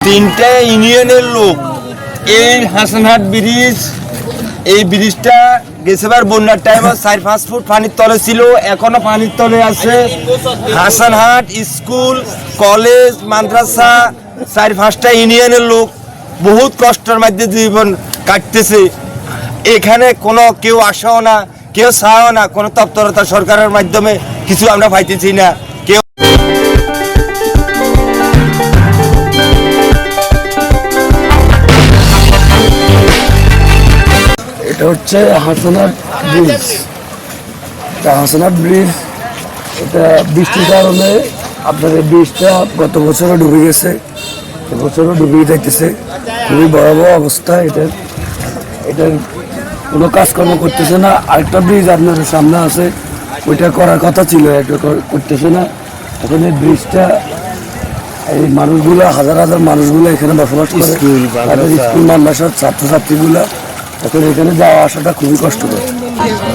তিনটা ইউনিয়নের লোক। এই হাসানহাট ব্রিজ, এই ব্রিজটা গেছেবার বন্যার টাইমে চার, পাঁচ ফুট পানির তলে ছিল, এখনও পানির তলে আছে। হাসানহাট স্কুল, কলেজ, মাদ্রাসা, চার, পাঁচটা ইউনিয়নের লোক বহুত কষ্টের মধ্যে জীবন কাটতেছে। এখানে কোনো কেউ আসাও না, কেউ চাও না, কোনো তৎপরতা সরকারের মাধ্যমে কিছু আমরা পাইতেছি না। এটা হচ্ছে হাসানাট ব্রিজ। এটা হাসানাট ব্রিজ। এটা বৃষ্টির কারণে আপনার এই ব্রিজটা গত বছরও ডুবে গেছে। এবছরও ডুবে যাইতেছে। খুবই ভয়াবহ অবস্থা এটা। এটার কোনো কাজকর্ম করতেছে না। আরেকটা ব্রিজ আপনাদের সামনে আছে। ওইটা করার কথা ছিল এটা করতেছে না। এখন এই ব্রিজটা এই মানুষগুলো হাজার হাজার মানুষগুলো এখানে বসবাস করে। স্কুল মাদ্রাসার ছাত্রছাত্রীগুলা। এখন এখানে যাওয়া আসাটা খুবই কষ্টকর।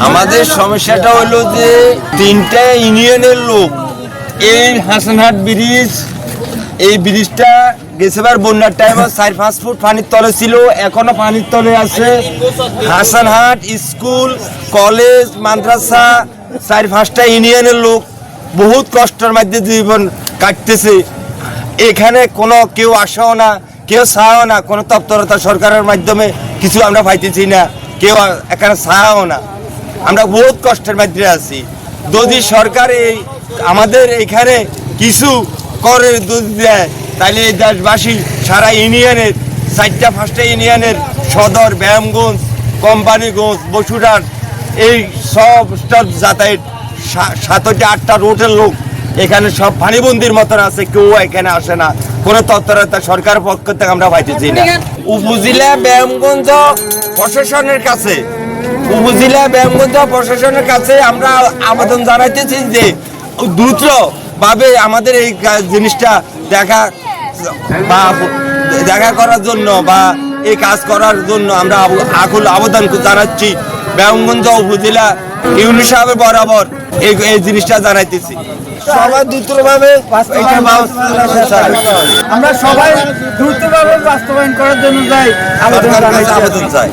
আমাদের সমস্যাটা হলো যে তিনটা ইউনিয়নের লোক, এই হাসানহাট ব্রিজ, এই ব্রিজটা গেছেবার বন্যার টাইমে চার, পাঁচ ফুট পানির তলে ছিল, এখনও পানির তলে আছে। হাসানহাট স্কুল, কলেজ, মাদ্রাসা, চার, পাঁচটা ইউনিয়নের লোক বহুত কষ্টের মধ্যে জীবন কাটতেছে। এখানে কোনো কেউ আসাও না। কেউ চাও না, কোনো তৎপরতা সরকারের মাধ্যমে কিছু আমরা পাইতেছি না, কেউ এখানে চাও না। আমরা বহুত কষ্টের মধ্যে আছি। যদি সরকার এই আমাদের এখানে কিছু করে যদি দেয়, তাহলে এই দেশবাসী সারা ইউনিয়নের, চারটা পাঁচটা ইউনিয়নের সদর, ব্যায়ামগঞ্জ, কোম্পানিগঞ্জ, বসুরহাট, এই সব স্টাফ যাতায়াত সাতটা আটটা রোডের লোক এখানে সব পানিবন্দির মতন আছে, কেউ এখানে আসে না। কোনো তৎপরতা সরকারের পক্ষ থেকে আমরা পাইতেছি না। উপজেলা ব্যায়ামগঞ্জ প্রশাসনের কাছে উপজেলা ব্যায়ামগঞ্জ প্রশাসনের কাছে আমরা আবেদন জানাইতেছি যে দ্রুত ভাবে আমাদের এই জিনিসটা দেখা বা দেখা করার জন্য বা এই কাজ করার জন্য আমরা আকুল আবেদন জানাচ্ছি। ব্যায়ামগঞ্জ উপজেলা ইউনি সাহেবের বরাবর এই এই জিনিসটা জানাইতেছি। সবাই দ্রুতভাবে আমরা সবাই দ্রুতভাবে বাস্তবায়ন করার জন্য যাই আবেদন চাই।